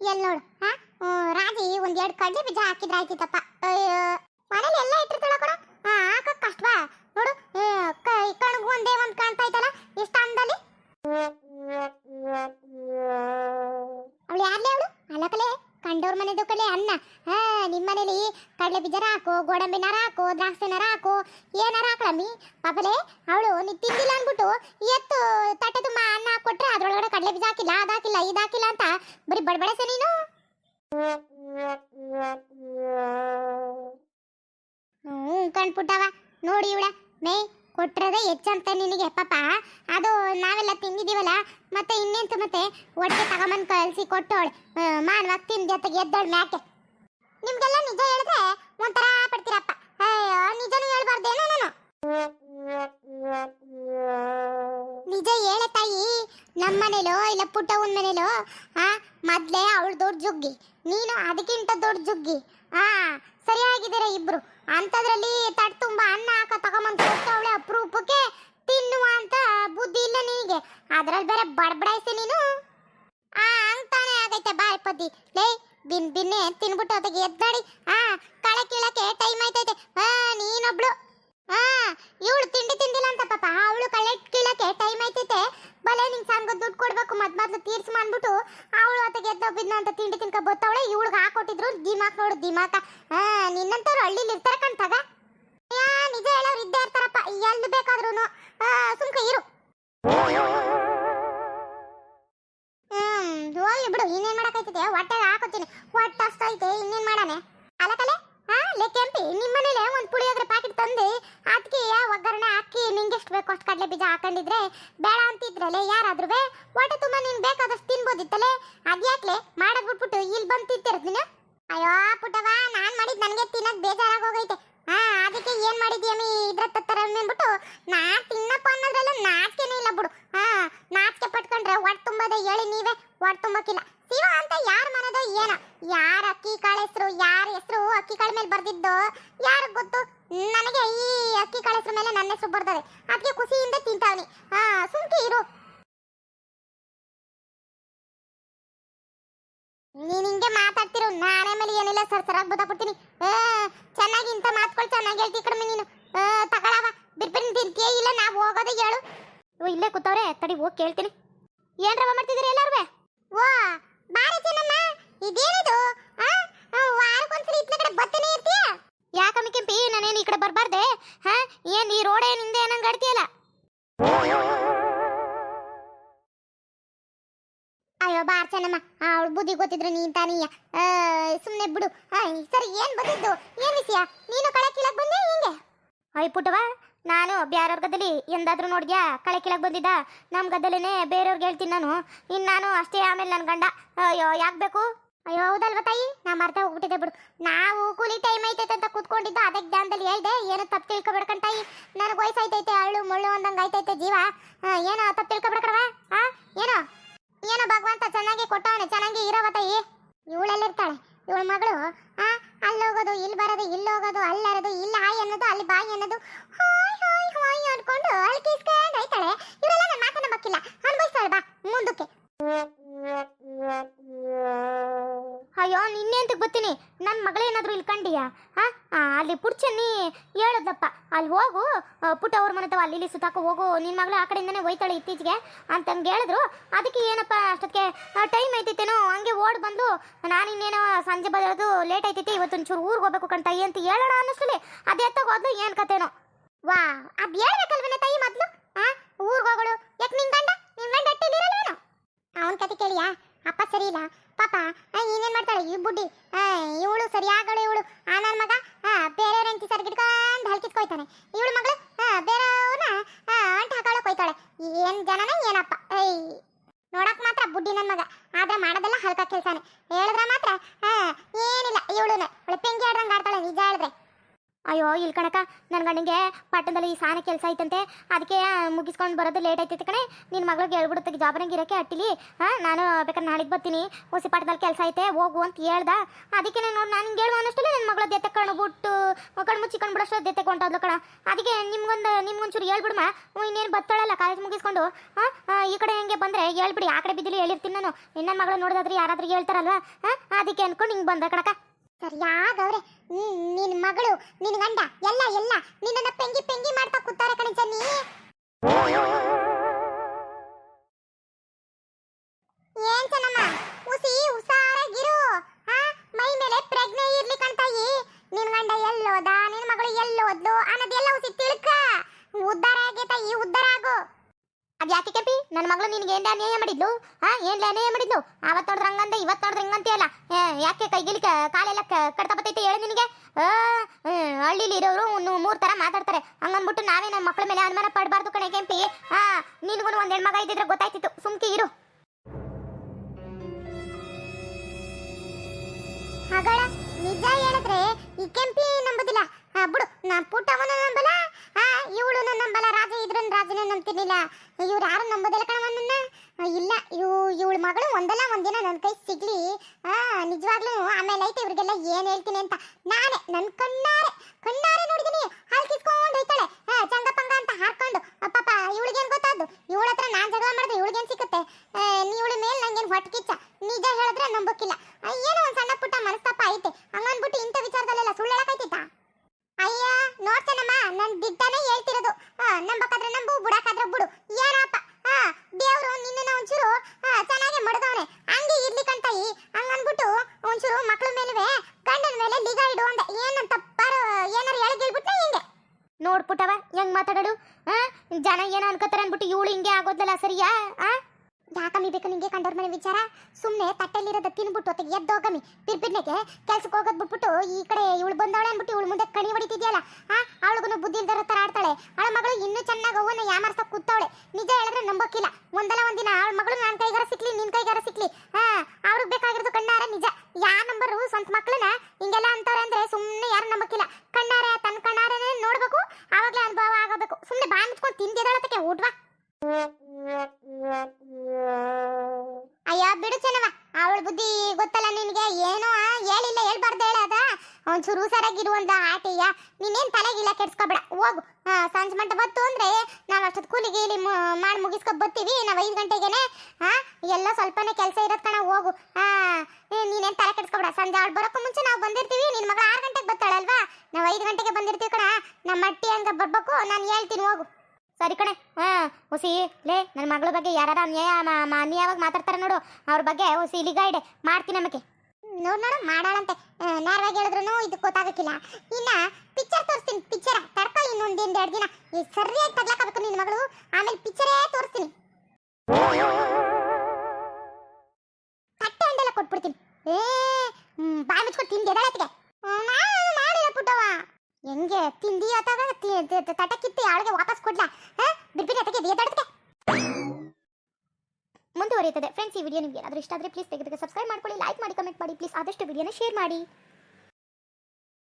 ಎಲ್ಲಿ ನೋಡು ಹಾ? ರಾಜಿ ಒಂದ್ ಎರಡು ಕಡ್ಲಿ ಬೀಜ ಹಾಕಿದ್ರೆ ಆಯ್ತಿತ್ತಪ್ಪ. ಮನೇಲಿ ಎಲ್ಲ ಇಟ್ಟಿರ್ತಾಳ ಕೊಡು ಹಾ ಹಾಕಕ್ ಕಷ್ಟವಾ ನೋಡು ಏ, ಕ- ಈ ಕಣ್ಗೂ ಒಂದೇ ಒಂದ್ ಕಾಣ್ತಾ ಇದ್ದಲ್ಲ ಇಷ್ಟ ಅಂದಲ್ಲಿ ಅವಳು ಯಾರ್ಲೇ ಅವಳು? ಅಲ್ಲಕಲೆ ಕಂಡವ್ರ ಮನೆದು ಕಲೆ ಅನ್ನ. ಹಾ ನಿಮ್ಮ ಮನೇಲಿ ಕಡಲೆ ಬೀಜರ ಹಾಕು ಗೋಡಂಬಿ ನರ ಹಾಕು ನರ ಹಾಕು ಏನಾರ ಹಾಕ್ಲಮ್ಮಿ? ಪಾಪಲೆ, ಅವಳು ನೀ ತಿಂದಿಲ್ಲ ಅಂದ್ಬಿಟ್ಟು ಎತ್ತು ತಟ್ಟೆ ತುಂಬ ಅನ್ನ ಹಾಕೊಟ್ರೆ ಅದ್ರೊಳಗಡೆ ಕಡಲೆ ಬೀಜ ಹಾಕಿಲ್ಲ ಅದಾಕಿಲ್ಲ ಹಾಕಿಲ್ಲ, ಇದ್ ಹಾಕಿಲ್ಲ ಅಂತ ಬರೀ ಬಡಬಡಸೆ ನೀನು? ಹ್ಞೂ ಕಣ್ಪುಟ್ಟವ ನೋಡಿ ಇವಳ. ಮೇ ಕೊಟ್ಟಿರೋದೇ ಹೆಚ್ಚಂತ ನಿನಗೆ, ಪಾಪ. ಅದು ನಾವೆಲ್ಲ ತಿಂದಿದ್ದೀವಲ್ಲ, ಮತ್ತೆ ಇನ್ನೆಂತ ಮತ್ತೆ? ಹೊಟ್ಟೆ ತಗೊಂಬಂದು ಕಳಿಸಿ ಕೊಟ್ಟವಳು ಮಾನವಾಗಿ ತಿಂದು ಜೊತೆಗೆ ಎದ್ದವಳು ಮ್ಯಾಕೆ. ನಿಮ್ಗೆಲ್ಲ ನಿಜ ಹೇಳಿದ್ರೆ ಒಂಥರ ಪಡ್ತೀರಪ್ಪ. ಅಯ್ಯೋ, ನಿಜನೂ ಹೇಳ್ಬಾರ್ದೇನೋ ನಾನು. ನಿಜ ಹೇಳ ತಾಯಿ ನಮ್ಮ ಇಲ್ಲ ಪುಟ್ಟವನ್ ಮನೇಲೋ, ಆ, ಮೊದ್ಲೇ ಅವಳು ದೊಡ್ಡ ಜುಗ್ಗಿ. ನೀನು ಅದಕ್ಕಿಂತ ದೊಡ್ಡ ಜುಗ್ಗಿ. ಆ, ಸರಿಯಾಗಿದ್ದೀರ ಇಬ್ರು? ಅಂಥದ್ರಲ್ಲಿ ತಟ್ ತುಂಬ ಅನ್ನ ಹಾಕ ತಗೊಂಬಂದು ಕೊಟ್ಟವಳೆ ಅಪರೂಪಕ್ಕೆ ತಿನ್ನುವ ಅಂತ ಬುದ್ಧಿ ಇಲ್ಲ ನಿನಗೆ. ಅದ್ರಲ್ಲಿ ಬೇರೆ ಬಡಬಡಾಯ್ಸಿ ನೀನು? ಆ, ಅಂತಾನೆ ಆಗೈತೆ ಬಾಯ್ ಪದ್ದಿ. ಲೇ ದಿನ್ ಬಿನ್ನೆ ತಿನ್ಬಿಟ್ಟು ಅದಕ್ಕೆ ಎದ್ದಾಡಿ ಆ ಕಳೆ ಕೀಳಕ್ಕೆ ಟೈಮ್ ಆಯ್ತೈತೆ. ಆ, ನೀನೊಬ್ಳು. ಆ, ಇವಳು ತಿಂಡಿ ತಿಂದಿಲ್ಲ ಅಂತ ಪಾಪ. ಅವಳು ಕಳೆ ಕೀಳಕ್ಕೆ ಟೈಮ್ ಆಯ್ತೈತೆ. ಬಲೆ ನಿಂಗೆ ಸಂಘ ದುಡ್ಡು ಕೊಡ್ಬೇಕು ಮದ್ ಮೊದ್ಲು ತೀರ್ಸಿ ಮಾಡ್ಬಿಟ್ಟು ಅವಳು ಅದಕ್ಕೆ ಗೆದ್ದೋಗಿದ್ನ ಅಂತ ತಿಂಡಿ ತಿನ್ಕ ಬತ್ತವಳೆ. ಇವಳಿಗೆ ಹಾಕೊಟ್ಟಿದ್ರು ದಿಮಾಕ್ ನೋಡು, ದಿಮಾಕ. ಹಾ ನಿನ್ನಂತವ್ರು ಹಳ್ಳಿಲಿ ಇರ್ತಾರ ಕಣ್ತಾಗ ನಿಜ ಹೇಳೋರು ಇದ್ದೇ ಇರ್ತಾರಪ್ಪ. ಎಲ್ಲಿ ಬೇಕಾದ್ರೂ ಸುಮ್ಕ, ಇರು. ಹ್ಮ್, ಹೋಗ್ಲಿ ಬಿಡು. ಇನ್ನೇನ್ ಮಾಡಕೈತಿದೆ ಹೊಟ್ಟೆಗೆ ಹಾಕೋತೀನಿ ಹೊಟ್ಟೆ ಅಷ್ಟೈತೆ ಇನ್ನೇನ್ ಮಾಡಾನೆ ಅಲಕಲೆ ಹಾ ಲೇ ಕೆಂಪಿ ನಿಮ್ಮ ಮನೇಲೆ ಒಂದ್ ಪುಳಿಯೋಗರೆ ಪ್ಯಾಕೆಟ್ ತಂದು ಅದಕ್ಕೆ ಒಗ್ಗರಣೆ ಹಾಕಿ ನಿಂಗೆ ಎಷ್ಟು ಬೇಕು ಅಷ್ಟು ಕಡಲೆ ಬೀಜ ಹಾಕೊಂಡಿದ್ರೆ ಬೇಡ ಅಂತಿದ್ರಲ್ಲೇ ಯಾರಾದ್ರೂ ಹೊಟ್ಟೆ ತುಂಬ ನೀನು ಬೇಕಾದಷ್ಟು ತಿನ್ಬೋದಿತ್ತಲೆ? ಅದ್ಯಾಕ್ಲೆ ಮಾಡೋದ್ ಬಿಟ್ಬಿಟ್ಟು ಇಲ್ಲಿ ಬಂದು ತಿಂತಿರೋದು ನೀನು? ಅಯ್ಯೋ ಪುಟವ ನಾನು ಮಾಡಿದ್ ನನಗೆ ತಿನ್ನಕ್ ಬೇಜಾರಾಗೋಗೈತೆ ಹಾ, ಅದಕ್ಕೆ ಏನ್ ಮಾಡಿದ್ಯಮ್ಮಿ ಇದ್ರ ತತ್ತರ ಅಂದ್ಬಿಟ್ಟು ನಾ ತಿನ್ನಪ್ಪ ಅನ್ನೋದ್ರಲ್ಲ ನಾಚಿಕೆನೇ ಇಲ್ಲ ಬಿಡು. ಹಾ, ನಾಚಿಕೆ ಪಟ್ಕೊಂಡ್ರೆ ಹೊಟ್ಟೆ ತುಂಬದೆ ಹೇಳಿ ನೀವೇ? ಹೊಟ್ಟೆ ತುಂಬಕ್ಕಿಲ್ಲ. ಶಿವ ಅಂತ ಯಾರ ಮನದೋ ಏನೋ. ಯಾರ ಅಕ್ಕಿ ಕಾಳ ಹೆಸರು, ಯಾರ ಹೆಸರು ಅಕ್ಕಿ ಕಾಳ ಮೇಲೆ ಬರ್ದಿದ್ದು? ಯಾರಿಗೆ ಗೊತ್ತು? ನನಗೆ ಈ ಅಕ್ಕಿ ಕಾಳ ಹೆಸರು ಮೇಲೆ ನನ್ನ ಹೆಸರು ಬರ್ತದೆ ಅದಕ್ಕೆ ಖುಷಿಯಿಂದ ತಿಂತಾವ್ನಿ. ಹಾ ಸುಮ್ಕೆ ಇರು. ನೀನ್ ಹಿಂಗೆ ಮಾತಾಡ್ತಿರು ನಾನೇ ಮೇಲೆ ಏನಿಲ್ಲ ಸರ್ ಸರಾಗ್ ಬತ್ತಾಕ್ಬಿಡ್ತೀನಿ ಆ, ಚೆನ್ನಾಗಿ ಇಂಥ ಮಾತ್ಕೊಳ್ ಚೆನ್ನಾಗಿ ಹೇಳ್ತಿ ಕಡಿಮೆ ನೀನು. ತಗೊಳವ ಬಿರ್ಬಿನ್ ತಿಂತೀಯ ಇಲ್ಲ ನಾವು ಹೋಗೋದೇ ಹೇಳು. ಇಲ್ಲೇ ಕೂತವ್ರೆ ತಡಿ ಹೋಗಿ ಕೇಳ್ತೀನಿ. ಏನ್ರವ ಮಾಡ್ತಿದ್ದೀರಿ ಎಲ್ಲಾರ್ವೆ? ಓ ಬಾರಿ ಚೆನ್ನಮ್ಮ. ಇದೇನಿದು? ವಾರಕ್ಕೊಂದ್ಸರಿ ಇತ್ಲ ಕಡೆ ಬತ್ತನೇ ಇರ್ತೀಯ ಯಾಕಮ್ಮಿ ಕೆಂಪಿ? ನಾನೇನು ಈ ಕಡೆ ಬರಬಾರ್ದೆ? ಹಾ? ಏನ್ ಈ ರೋಡ್ ಏನಿಂದ ಏನಂಗೆ ಆಡ್ತೀಯಲ್ಲ ಅಯ್ಯೋ ಬಾರ್ ಚೆನ್ನಮ್ಮ ಅವಳು ಬುದ್ಧಿ ಗೊತ್ತಿದ್ರು ನೀನ್ ತಾನೀಯ ಸುಮ್ಮನೆ ಬಿಡು ಸರಿ, ಏನ್ ಬಂದಿದ್ದು? ಏನ್ ವಿಷಯ? ನೀನು ಕಳೆ ಕೀಳಕ್ ಬಂದೆ ಹಿಂಗೆ? ಅಯ್ಯ ಪುಟವ ನಾನು ಬ್ಯಾರವ್ರ ಗದ್ದಲಿ ಎಂದಾದ್ರೂ ನೋಡಿದ್ಯಾ? ಕಳೆ ಕೀಳಕ್ ಬಂದಿದ್ದ? ನಮ್ಮ ಗದ್ದಲಿನೇ ಬೇರೆಯವ್ರಿಗೆ ಹೇಳ್ತೀನಿ ನಾನು. ಇನ್ನು ನಾನು ಅಷ್ಟೇ ಆಮೇಲೆ ನನ್ನ ಗಂಡ. ಅಯ್ಯೋ, ಯಾಕೆ ಬೇಕು? ಅಯ್ಯೋ, ಹೌದಲ್ವ ತಾಯಿ? ನಾ ಮರ್ತ ಹೋಗ್ಬಿಟ್ಟಿದ್ದೆ ಬಿಡು. ನಾವು ಕೂಲಿ ಟೈಮ್ ಐತೈತೆ ಅಂತ ಕೂತ್ಕೊಂಡಿದ್ದು ಅದಕ್ಕೆ ಧ್ಯಾನದಲ್ಲಿ ಹೇಳ್ದೆ, ಏನು ತಪ್ಪು ತಿಳ್ಕೊಬೇಡ್ಕಂಡ್ ತಾಯಿ. ನನಗೆ ವಯಸ್ಸಾಯ್ತೈತೆ ಅಳ್ಳು ಮುಳ್ಳು ಅಂದಂಗೆ ಆಯ್ತೈತೆ ಜೀವ. ಏನೋ ತಪ್ಪು ತಿಳ್ಕೊಬೇಡ್ಕಡವ ಆ ಏನೋ? ಏನೋ ಭಗವಂತ ಚೆನ್ನಾಗಿ ಕೊಟ್ಟವನೆ, ಚೆನ್ನಾಗಿ ಇರೋವ ತಾಯಿ? ಇವಳೆಲ್ಲಿರ್ತಾಳೆ? ಇವಳ ಮಗಳು? ಆ ಅಲ್ಲಿ ಹೋಗೋದು ಇಲ್ಲಿ ಬರೋದು ಇಲ್ಲಿ ಹೋಗೋದು ಅಲ್ಲಿ ಹರೋದು, ಇಲ್ಲಿ ಹಾಯ್ ಅನ್ನೋದು, ಅಲ್ಲಿ ಬಾಯಿ ಅನ್ನೋದು. ಹಾಯ್ ಹಾಯ್ ಹಾಯ್ ಬರ್ತೀನಿ ನನ್ನ ಮಗಳೇನಾದ್ರೂ ಇಲ್ಲಿ ಕಂಡಿಯಾ ಹಾ ಅಲ್ಲಿ ಪುಡ್ಚನ್ನಿ ಹೇಳದಪ್ಪ. ಅಲ್ಲಿ ಹೋಗು. ಪುಟ್ಟ ಅವ್ರ ಮನೆ ಅಲ್ಲಿ ಇಲ್ಲಿ ಸುತ್ತಾಕ, ಹೋಗು. ನಿನ್ನ ಮಗಳು ಆ ಕಡೆಯಿಂದನೇ ಹೋಯ್ತಾಳೆ ಇತ್ತೀಚೆಗೆ ಅಂತಂಗೆ ಹೇಳಿದ್ರು. ಅದಕ್ಕೆ ಏನಪ್ಪ ಅಷ್ಟೊತ್ತಿಗೆ ಟೈಮ್ ಐತಿತ್ತೇನೋ ಹಂಗೆ ಓಡ್ ಬಂದು ನಾನು ಇನ್ನೇನೋ ಸಂಜೆ ಬರೋದು ಲೇಟ್ ಐತಿತ್ತು ಇವತ್ತೊಂದು ಚೂರು ಊರಿಗೆ ಹೋಗ್ಬೇಕು ಕಣ್ತಾಯಿ ಅಂತ ಹೇಳೋಣ ಅನ್ನಿಸ್ಲಿ. ಅದು ಎತ್ತೋಗೋದ್ಲು ಏನು ಕತೆನೋ? ವಾ, ಅದು ಹೇಳ್ಬೇಕಲ್ವೇನೆ ತಾಯಿ ಮೊದ್ಲು? ಆ, ಊರಿಗೆ ಹೋಗೋಳು. ಯಾಕೆ ನಿನ್ ಗಂಡ? ನಿನ್ ಗಂಡ ಅವನ ಕತೆ ಕೇಳಿಯಾ? ಅಪ್ಪ ಸರಿ ಇಲ್ಲ. ಪಾಪ ಏನೇನ್ ಮಾಡ್ತಾಳೆ? ಈ ಬುಡ್ಡಿ ಇವಳು ಸರಿಯಾಗಳು ಇವಳು. ಆ ನನ್ನ ಮಗ ಆ, ಬೇರೆಯವ್ರ ಹೆಂಡತಿ ಸರ್ ಗಿಡ್ಕೊಂಡು ಹಲ್ಕಿಸ್ಕೊಯ್ತಾನೆ ಇವಳು ಮಗಳು ಬೇರೆಯವ್ರನ್ನ ಅಂಟ ಹಾಕೊಳ್ಳೋಕೆ ಹೋಯ್ತಾಳೆ ಏನ್ ಜನನ ಏನಪ್ಪ? ನೋಡಕ್ ಮಾತ್ರ ಬುಡ್ಡಿ ನನ್ನ ಮಗ. ಆದ್ರೆ ಮಾಡೋದೆಲ್ಲ ಹಲ್ಕ ಕೆಲ್ಸಾನೆ. ಹೇಳಿದ್ರೆ ಮಾತ್ರ ಏನಿಲ್ಲ ಇವಳು ಒಳ್ಳೆ ಪೆಂಗಿ ಆಡ್ದಂಗೆ ಆಡ್ತಾಳೆ ನಿಜ ಹೇಳಿದ್ರೆ. ಅಯ್ಯೋ ಇಲ್ಲಿ ಕಣಕ ನನ್ನ ಗಂಡನಿಗೆ ಪಟ್ಟಣದಲ್ಲಿ ಸಾನ ಕೆಲಸ ಐತಂತೆ. ಅದಕ್ಕೆ ಮುಗಿಸ್ಕೊಂಡು ಬರೋದು ಲೇಟ್ ಆಯ್ತೈತೆ ಕಣೆ. ನಿನ್ನ ಮಗಳಿಗೆ ಹೇಳ್ಬಿಡುತ್ತೆ ಜಾಬನಾಗ ಇರೋಕೆ ಅಟ್ಟಿಲಿ. ಹಾಂ ನಾನು ಬೇಕಾದ್ರೆ ನಾಳೆಗೆ ಬರ್ತೀನಿ. ಹುಸಿ ಪಟ್ಟದಲ್ಲಿ ಕೆಲಸ ಐತೆ, ಹೋಗು ಅಂತ ಹೇಳ್ದ. ಅದಕ್ಕೆ ನಾನು ನೋಡಿ, ನಾನು ಹಿಂಗೆ ಹೇಳುವ ಅನ್ನಷ್ಟಲ್ಲ ನನ್ನ ಮಗಳ ದೆತ್ತ ಕಣ್ಣು ಬಿಟ್ಟು, ಕಣ್ಣು ಮುಚ್ಚಿಕೊಂಡು ಬಿಡೋಷ್ಟು ದೆತ್ತೆ ಕೊಂಟೋದ್ಲು ಕಣ. ಅದಕ್ಕೆ ನಿಮ್ಗೊಂದು, ನಿಮ್ಗೊಂಚೂರು ಹೇಳ್ಬಿಡಮ್ಮ ಇನ್ನೇನು ಬತ್ತಾಳಲ್ಲ ಕಾಲೇಜ್ ಮುಗಿಸ್ಕೊಂಡು. ಹಾಂ ಈ ಕಡೆ ಹೆಂಗೆ ಬಂದರೆ ಹೇಳ್ಬಿಡಿ, ಆ ಕಡೆ ಬಿದ್ದಿಲಿ ಹೇಳಿರ್ತೀನಿ ನಾನು. ನನ್ನ ಮಗಳು ನೋಡೋದಾದ್ರೆ ಯಾರಾದ್ರೂ ಹೇಳ್ತಾರಲ್ವ? ಹಾಂ ಅದಕ್ಕೆ ಅನ್ಕೊಂಡು ಹಿಂಗೆ ಬಂದ ಕಣಕ ಸರಿಯಾಗವ್ರೆ ನಿನ್ನ ಮಗಳು ನಿನ್ನ ಗಂಡ ಎಲ್ಲ ಎಲ್ಲ. ನಿನ್ನ ಪೆಂಗಿ ಪೆಂಗಿ ಮಾಡ್ತಾ ಕೂತಾರೆ ಕಣೆ ಜನ್ನಿ. ಯಾಕೆ ಕೆಪಿ? ನನ್ನ ಮಗಳು ನಿನ್ಗೆ ಏನ್ ಅನ್ಯಾಯ ಮಾಡಿದ್ಲು? ಹಾ ಏನ್ ಅನ್ಯಾಯ ಮಾಡಿದ್ಲು? ಅವತ್ ನೋಡಿದ್ರೆ ಹಂಗಂದ, ಇವತ್ ನೋಡಿದ್ರೆ ಹಿಂಗಂತೀಯಲ್ಲ ಯಾಕೆ ಕೈಗಿಲಿ ಕಾಲೆಲ್ಲ ಕಡ್ತಾ ಬತ್ತೈತೆ ಹೇಳು ನಿನಗೆ? ಹಳ್ಳಿಲಿ ಇರೋರು ಒಂದು ಮೂರ್ ತರ ಮಾತಾಡ್ತಾರೆ. ಹಂಗಂದ್ಬಿಟ್ಟು ನಾವೇ ನಮ್ಮ ಮಕ್ಕಳ ಮೇಲೆ ಅನುಮಾನ ಪಡಬಾರ್ದು ಕಣೆ ಕೆಂಪಿ. ಹಾ ನಿನ್ಗೂ ಒಂದ್ ಹೆಣ್ಮಗ ಇದ್ದಿದ್ರೆ ಗೊತ್ತಾಯ್ತಿತ್ತು. ಸುಮ್ಕಿ ಇರು. ಮಗಳ ನಿಜ ಹೇಳಿದ್ರೆ ಈ ಕೆಂಪಿ ನಂಬುದಿಲ್ಲ. ಬಿಡು, ನಾ ಪುಟ್ಟವನ ನಂಬಲ್ಲ ಆ ಇವಳು ನಂಬಲ್ಲ ರಾಜ ಇದ್ರನ್ ರಾಜನ ನಂಬ್ತಿರ್ಲಿಲ್ಲ. ಇವ್ರು ಯಾರು ನಂಬೋದಿಲ್ಲ ಕಣವನ್ನ ಇಲ್ಲ ಇವ್ ಇವಳ ಮಗಳು ಒಂದಲ್ಲ ಒಂದಿನ ನನ್ನ ಕೈ ಸಿಗ್ಲಿ. ಆ ನಿಜವಾಗ್ಲೂ ಆಮೇಲೆ ಐತೆ ಇವ್ರಿಗೆಲ್ಲ ಏನ್ ಹೇಳ್ತೀನಿ ಅಂತ. ನಾನೇ ನನ್ ಕಣ್ಣಾರೆ ಕಣ್ಣಾರೆ ನೋಡಿದೀನಿ. ಹಾಲ್ ಕಿಸ್ಕೊಂಡು ಹೋಯ್ತಾಳೆ. ಪಂಗ ಚಂಗಪಂಗ ಅಂತ ಹಾಕೊಂಡು ಪಾಪ ಇವಳಿಗೇನ್ ಗೊತ್ತಾದ್ದು? ಇವಳ ಹತ್ರ ನಾನ್ ಜಗಳ ಮಾಡಿದ್ರೆ ಇವಳಿಗೇನ್ ಸಿಕ್ಕುತ್ತೆ ಇವಳ ಮೇಲೆ ನಂಗೇನ್ ಹೊಟ್ಕಿಚ್ಚ? ನಿಜ ಹೇಳಿದ್ರೆ ನಂಬಕ್ಕಿಲ್ಲ ಆ, ಏನೋ ಒಂದ್ ಸಣ್ಣ ಪುಟ್ಟ ಮನಸ್ತಾಪ ಐತೆ ಹಂಗನ್ಬಿಟ್ಟು ಇಂಥ ವಿಚಾರದಲ್ಲೆಲ್ಲ ಸುಳ್ಳು ಹೇಳಕೈತಿತ್ತ ಅಯ್ಯ ನೋಡ್ತೇನಮ್ಮ ನನ್ ದಿಟ್ಟನೇ ಹೇಳ್ತಿರೋದು ಆ, ನಂಬಕಾದ್ರೆ ನಂಬು ಬುಡಕಾದ್ರೆ ಬುಡು ಏನಪ್ಪ ಆ ದೇವ್ರು ನಿನ್ನನ್ನ ಒಂಚೂರು ಆ, ಚೆನ್ನಾಗಿ ಮಡ್ದವನೆ ಹಂಗೆ ಇರ್ಲಿ ಕಣ್ತಾಯಿ ಹಂಗನ್ಬಿಟ್ಟು ಒಂಚೂರು ಮಕ್ಳ ಮೇಲುವೆ ಗಂಡನ ಮೇಲೆ ನಿಗಾ ಇಡು ಅಂದೆ ಏನಂತ ಪರ ಏನಾರು ಹೇಳಿ ಹೇಳ್ಬಿಟ್ನ ಹಿಂಗೆ ಆ? ಜನ ಏನೋ ಅನ್ಕೋತಾರೆ ಅನ್ಬಿಟ್ಟು ಇವಳು ಹಿಂಗೆ ಆಗೋದಲ್ಲ ಸರಿಯಾ? ಆ? ಯಾಕಮ್ಮಿ ಬೇಕು ನಿಂಗೆ ಕಂಡವ್ರ ಮನೆ ವಿಚಾರ? ಸುಮ್ಮನೆ ತಟ್ಟೆಲಿರೋದ ತಿನ್ಬಿಟ್ಟು ಎದ್ದ ಎದ್ದೋಗಮ್ಮಿ. ಪಿರ್ಪಿಡ್ನೆಗೆ ಕೆಲ್ಸಕ್ಕೆ ಹೋಗೋದು ಬಿಟ್ಬಿಟ್ಟು ಈ ಕಡೆ ಇವಳು ಬಂದವಳೆ ಅನ್ಬಿಟ್ಟು ಇವಳು ಮುಂದೆ ಕಣಿ ಹೊಡಿತಿದ್ಯಲ್ಲ? ಆ? ಅವಳಿಗೂ ಬುದ್ಧಿ ಇಲ್ದರ ತರ ಆಡ್ತಾಳೆ. ಅವಳ ಮಗಳು ಇನ್ನೂ ಚೆನ್ನಾಗಿ ಅವನ್ನ ಯಾಮಾರ್ಸ ಕೂತವಳೆ. ನಿಜ ಹೇಳಿದ್ರೆ ನಂಬೋಕಿಲ್ಲ. ಒಂದಲ್ಲ ಒಂದಿನ ಅವಳ ಮಗಳು ನನ್ನ ಕೈಗಾರ ಸಿಕ್ಲಿ, ನಿನ್ ಕೈಗಾರ ಸಿಕ್ಲಿ. ಹಾ ಅವ್ರಿಗೆ ಬೇಕಾಗಿರೋದು ಕಣ್ಣಾರ ನಿಜ. ಯಾ ನಂಬರು? ಸ್ವಂತ ಮಕ್ಕಳನ್ನ ಹಿಂಗೆಲ್ಲ ಒಂಚೂರು ಹುಷಾರಾಗಿರುವಂತ ಆಟೆಯ ನೀನೇನ್ ತಲೆಗಿಲ್ಲ ಕೆಡ್ಸ್ಕೊಬೇಡ. ಹೋಗು. ಸಂಜೆ ಮಂಟ ಬತ್ತು ಅಂದ್ರೆ ನಾವ್ ಅಷ್ಟೊತ್ತು ಕೂಲಿಗೆ ಇಲ್ಲಿ ಮಾಡಿ ಮುಗಿಸ್ಕೊ ಬರ್ತೀವಿ. ನಾವ್ ಐದು ಗಂಟೆಗೆನೆ, ಹಾ, ಎಲ್ಲ ಸ್ವಲ್ಪನೇ ಕೆಲಸ ಇರೋದ್ ಕಣ, ಹೋಗು. ಹಾ ನೀನೇನ್ ತಲೆ ಕೆಡ್ಸ್ಕೊಬೇಡ. ಸಂಜೆ ಅವಳು ಬರೋಕ್ಕೂ ಮುಂಚೆ ನಾವು ಬಂದಿರ್ತೀವಿ. ನಿನ್ ಮಗ ಆರು ಗಂಟೆಗೆ ಬರ್ತಾಳಲ್ವಾ? ನಾವ್ ಐದು ಗಂಟೆಗೆ ಬಂದಿರ್ತೀವಿ ಕಣ. ನಮ್ಮ ಅಟ್ಟಿ ಹಂಗ ಬರ್ಬೇಕು, ನಾನು ಹೇಳ್ತೀನಿ, ಹೋಗು. ಸರಿ ಕಣೆ. ಹಾ, ಹುಸಿ, ಲೇ ನನ್ನ ಮಗಳ ಬಗ್ಗೆ ಯಾರು ಅನ್ಯಾಯ ಅನ್ಯಾಯವಾಗಿ ಮಾತಾಡ್ತಾರೆ ನೋಡು. ಅವ್ರ ಬಗ್ಗೆ ಹುಸಿ ಗೈಡೆ, ಮಾಡ್ತೀನಿ ನಮಗೆ ನೋಡ್ ನೋಡು ಮಾಡಾಳಂತೆ ನೇರವಾಗಿ ಹೇಳಿದ್ರು ಇದು ಗೊತ್ತಾಗಕ್ಕಿಲ್ಲ. ಇನ್ನ ಪಿಕ್ಚರ್ ತೋರಿಸ್ತೀನಿ ಪಿಕ್ಚರ್ ತಡ್ಕೊ ಇನ್ನೊಂದ್ ಎರಡು ದಿನ. ಸರಿಯಾಗಿ ತಗ್ಲಾಕಬೇಕು ನಿನ್ನ ಮಗಳು. ಆಮೇಲೆ ಪಿಕ್ಚರೇ ತೋರಿಸ್ತೀನಿ. ತಟ್ಟೆ ಹಂಡೆಲ್ಲ ಕೊಟ್ಬಿಡ್ತೀನಿ. ಏ ಬಾಯಿ ಮುಚ್ಕೊಂಡು ತಿಂದೆ ಎದಳತ್ತಿಗೆ ಮಾಡಿಲ್ಲ ಪುಟ್ಟವ ಹೆಂಗೆ ತಿಂದಿ ಅಥವಾ ತಟ್ಟೆ ಕಿತ್ತಿ ವಾಪಸ್ ಕೊಡ್ಲಾ? ಬಿಡ್ಬಿಡಿ ಅತ್ತಿಗೆ ಎದಳತ್ತಿಗೆ ಮುಂದುವರಿಯುತ್ತದೆ. ಫ್ರೆಂಡ್ಸ್ ಈ ವಿಡಿಯೋ ನಿಮಗೆ ಏನಾದರೂ ಇಷ್ಟ ಆದರೆ ಪ್ಲೀಸ್ ತೆಗೆದು ಸಬ್ಸ್ಕ್ರೈಬ್ ಮಾಡ್ಕೊಳ್ಳಿ ಲೈಕ್ ಮಾಡಿ ಕಮೆಂಟ್ ಮಾಡಿ ಪ್ಲೀಸ್ ಆದಷ್ಟು ವಿಡಿಯೋನ ಶೇರ್ ಮಾಡಿ.